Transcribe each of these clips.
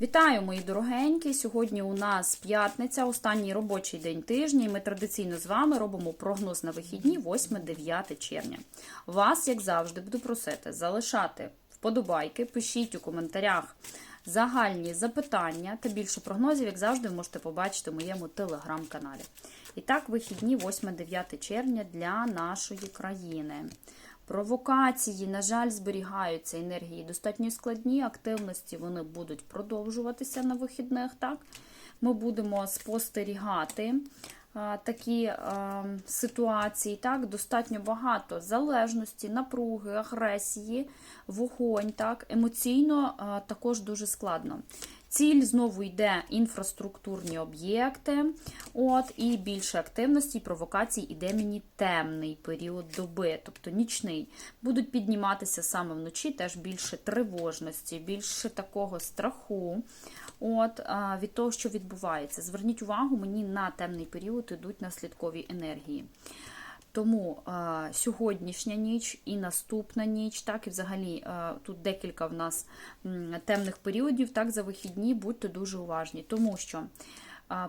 Вітаю, мої дорогенькі! Сьогодні у нас п'ятниця, останній робочий день тижня, і ми традиційно з вами робимо прогноз на вихідні 8-9 червня. Вас, як завжди, буду просити залишати вподобайки, пишіть у коментарях загальні запитання та більше прогнозів, як завжди, ви можете побачити в моєму телеграм-каналі. І так, вихідні 8-9 червня для нашої країни. Провокації, на жаль, зберігаються енергії достатньо складні, активності вони будуть продовжуватися на вихідних. Так? Ми будемо спостерігати а, такі а, ситуації, так? достатньо багато залежності, напруги, агресії, вогонь, так? емоційно а, також дуже складно. Ціль знову йде інфраструктурні об'єкти, от, і більше активності і провокацій іде мені темний період доби, тобто нічний. Будуть підніматися саме вночі, теж більше тривожності, більше такого страху от, від того, що відбувається. Зверніть увагу, мені на темний період йдуть наслідкові енергії. Тому е, сьогоднішня ніч і наступна ніч, так і взагалі е, тут декілька в нас темних періодів, так за вихідні будьте дуже уважні, тому що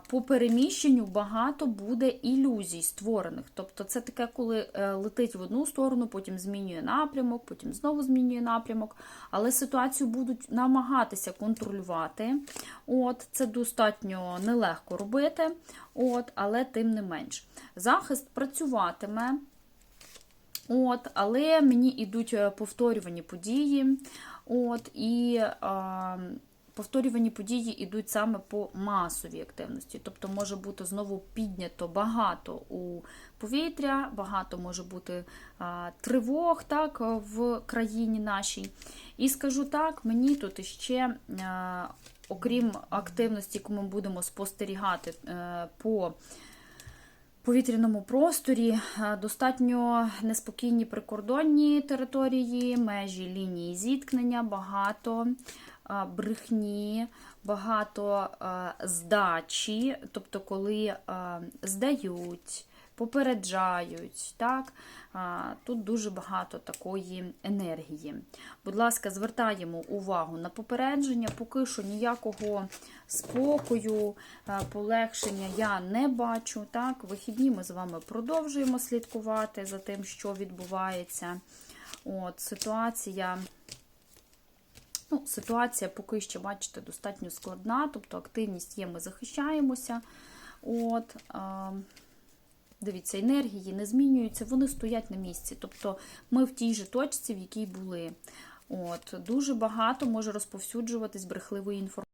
по переміщенню багато буде ілюзій створених. Тобто це таке, коли е, летить в одну сторону, потім змінює напрямок, потім знову змінює напрямок, але ситуацію будуть намагатися контролювати. От, Це достатньо нелегко робити, от, але тим не менш. Захист працюватиме, от, але мені йдуть е, повторювані події. От, і а, повторювані події йдуть саме по масовій активності. Тобто може бути знову піднято багато у повітря, багато може бути а, тривог так, в країні нашій. І скажу так, мені тут ще. А, Окрім активності, яку ми будемо спостерігати е, по повітряному просторі, е, достатньо неспокійні прикордонні території, межі лінії зіткнення, багато е, брехні, багато здачі, тобто, коли здають. Попереджають, так? Тут дуже багато такої енергії. Будь ласка, звертаємо увагу на попередження, поки що ніякого спокою, полегшення я не бачу. Так? Вихідні ми з вами продовжуємо слідкувати за тим, що відбувається. От, Ситуація. Ну, Ситуація поки що, бачите, достатньо складна, тобто активність є, ми захищаємося. От, Дивіться, енергії не змінюються, вони стоять на місці. Тобто ми в тій же точці, в якій були. От, Дуже багато може розповсюджуватись брехливої інформації.